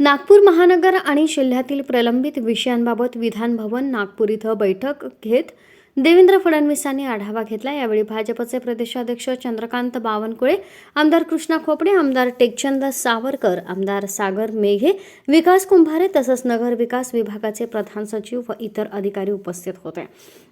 नागपूर महानगर आणि जिल्ह्यातील प्रलंबित विषयांबाबत विधान भवन नागपूर इथं बैठक घेत देवेंद्र फडणवीसांनी आढावा घेतला. यावेळी भाजपचे प्रदेशाध्यक्ष चंद्रकांत बावनकुळे आमदार कृष्णा खोपडे आमदार टेकचंद सावरकर आमदार सागर मेघे विकास कुंभारे तसंच नगर विकास विभागाचे प्रधान सचिव व इतर अधिकारी उपस्थित होते.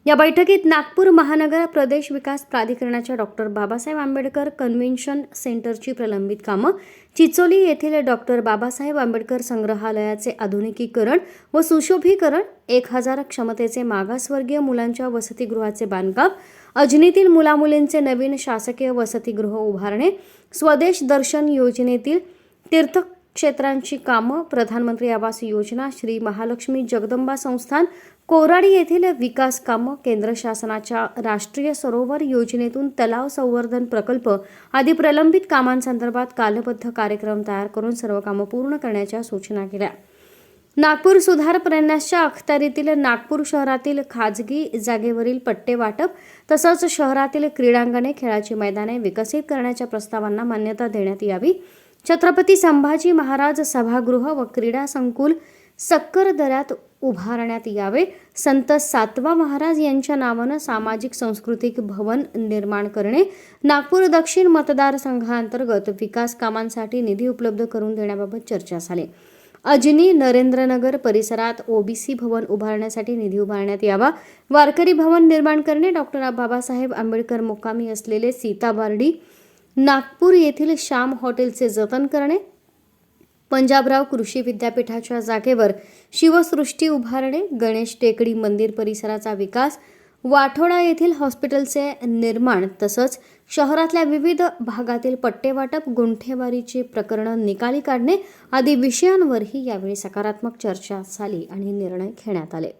या बैठकीत नागपूर महानगर प्रदेश विकास प्राधिकरणाच्या डॉक्टर बाबासाहेब आंबेडकर कन्व्हेन्शन सेंटरची प्रलंबित कामं चिचोली येथील डॉक्टर बाबासाहेब आंबेडकर संग्रहालयाचे आधुनिकीकरण व सुशोभीकरण एक हजार क्षमतेचे मागासवर्गीय मुलांच्या वसतिगृहाचे बांधकाम अजनीतील मुलामुलींचे नवीन शासकीय वसतिगृह उभारणे स्वदेश दर्शन योजनेतील तीर्थ क्षेत्रांची कामं प्रधानमंत्री आवास योजना श्री महालक्ष्मी जगदंबा संस्थान कोराडी येथील विकास कामं केंद्र शासनाच्या राष्ट्रीय सरोवर योजनेतून तलाव संवर्धन प्रकल्प आदी प्रलंबित कामांसंदर्भात कालबद्ध कार्यक्रम तयार करून सर्व कामं पूर्ण करण्याच्या सूचना केल्या. नागपूर सुधार प्रन्यासच्या अखत्यारीतील नागपूर शहरातील खाजगी जागेवरील पट्टे वाटप तसंच शहरातील क्रीडांगणे खेळाची मैदाने विकसित करण्याच्या प्रस्तावांना मान्यता देण्यात यावी. छत्रपती संभाजी महाराज सभागृह व क्रीडा संकुल सक्कर दऱ्यात उभारण्यात यावे. संत सातवा महाराज यांच्या नावानं सामाजिक सांस्कृतिक भवन निर्माण करणे. नागपूर दक्षिण मतदारसंघांतर्गत विकास कामांसाठी निधी उपलब्ध करून देण्याबाबत चर्चा झाली. अजनी नरेंद्रनगर परिसरात ओबीसी भवन उभारण्यासाठी निधी उभारण्यात यावा. वारकरी भवन निर्माण करणे. डॉक्टर बाबासाहेब आंबेडकर मुक्कामी असलेले सीताबार्डी नागपूर येथील श्याम हॉटेलचे जतन करणे पंजाबराव कृषी विद्यापीठाच्या जागेवर शिवसृष्टी उभारणे गणेश टेकडी मंदिर परिसराचा विकास वाठोडा येथील हॉस्पिटलचे निर्माण तसंच शहरातल्या विविध भागातील पट्टेवाटप गुंठेवारीची प्रकरणं निकाली काढणे आदी विषयांवरही यावेळी सकारात्मक चर्चा झाली आणि निर्णय घेण्यात आले.